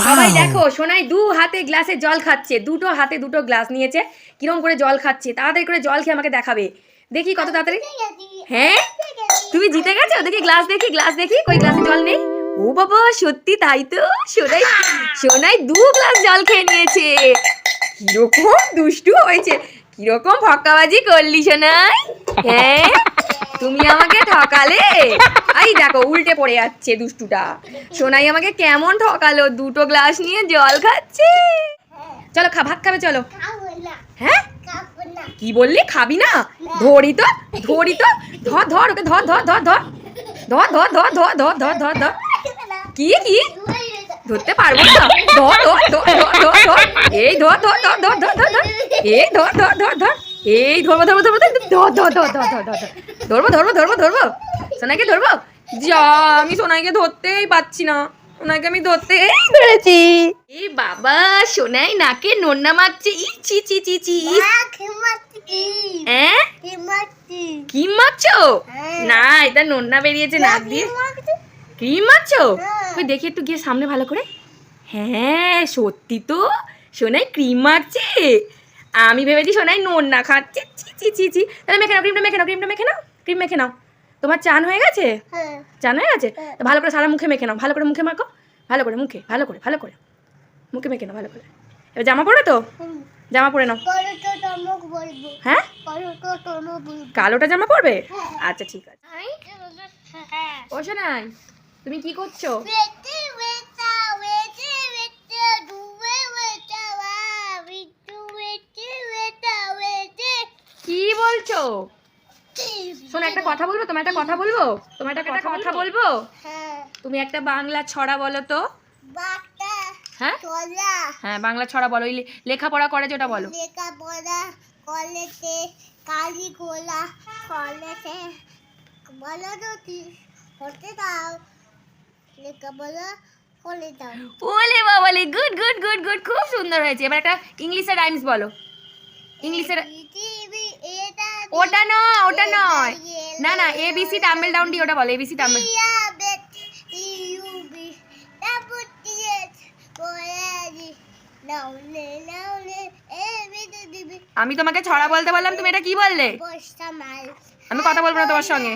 সবাই দেখো সোনাই দু হাতে গ্লাসে জল খাচ্ছে দুটো হাতে দুটো গ্লাস নিয়েছে কিরম করে জল খাচ্ছে তাড়াতাড়ি করে জল খেয়ে আমাকে দেখাবে। দেখি কত তাড়াতাড়ি। হ্যাঁ? তুমি জিতে গেছো? দেখি গ্লাস দেখি গ্লাস দেখি কই গ্লাসে জল নেই? ও বাবা সত্যি তাই তো সোনাই সোনাই দু গ্লাস জল খেয়ে নিয়েছে। কীরকম দুষ্টু হয়েছে কীরকম ফক্কাবাজি করলি সোনাই? হ্যাঁ? তুমি আমাকে ঠকালে? এই দেখো উল্টে পড়ে যাচ্ছে দুষ্টুটা সোনাই আমাকে কেমন ঠকালো দুটো গ্লাস নিয়ে জল খাচ্ছে চলো খা ভাত খাবে চলো হ্যাঁ কি বললি খাবি না ধরি তো ধরি তো ধর ধর ওকে ধর ধর ধর ধর ধর ধর ধর ধর ধর ধর ধর ধর কি কি ধরতে পারব না ধর ধর ধর ধর ধর ধর এই ধর ধর ধর ধর ধর ধর ধর এই ধর ধর ধর ধর এই ধরবো ধরবো ধর ধর ধর ধর ধর ধর ধর ধরবো ধরবো ধরবো ধরবো সোনাইকে ধরবো যা আমি সোনাইকে ধরতেই পাচ্ছি না। সোনাইকে আমি ধরতেই ধরেছি। এই বাবা সোনাই নাকে নোনা মারছে। ই চি চি চি চি হ্যাঁ? কি মারছো? না এটা নোনা বেরিয়েছে নাক দিয়ে। ক্রিম মারছো? হ্যাঁ। ওই দেখি একটু গিয়ে সামনে ভালো করে। হ্যাঁ সত্যি তো। সোনাই ক্রিম মারছে। আমি ভেবেছি সোনাই নোনা খাচ্ছে। চি চি চি চি তাহলে মেখে নাও ক্রিমটা মেখে নাও ক্রিমটা মেখে নাও ক্রিম মেখে নাও। তোমার চান হয়ে গেছে? চান হয়ে গেছে? হ্যাঁ। ভালো করে সারা মুখে মেখে নাও ভালো করে মুখে মাখো। ভালো করে মুখে ভালো করে ভালো করে। মুখে মেখে নাও ভালো করে। এবার জামা পরে তো? জামা পরে নাও। হ্যাঁ? কালোটা জামা পরবে? আচ্ছা ঠিক আছে। ও সোনাই তুমি কি করছ? কি বলছো? শোনো একটা কথা বলব? তোমার একটা কথা বলব? তোমার একটা কথা কথা বলব? তুমি একটা বাংলা ছড়া বলো তো। হ্যাঁ? হ্যাঁ বাংলা ছড়া বলো। ওই লেখাপড়া করে যেটা বলো। লেখাপড়া কলেজে কালি গোলা কলেজে। বলো নদী হতে দাও লেখাপড়া ওলে বাবালে গুড গুড গুড গুড খুব সুন্দর হয়েছে। এবার একটা ইংলিশে রাইমস বলো। এটা ওটা নয় ওটা নয়। না না এ এবিসি টাম্বেল ডাউন ডি ওটা বলো টাম্বেল নাউলে নাউলে এবিতে দিবি আমি তোমাকে ছড়া বলতে বললাম তুমি এটা কি বললে? আমি কথা বলব না তোমার সঙ্গে।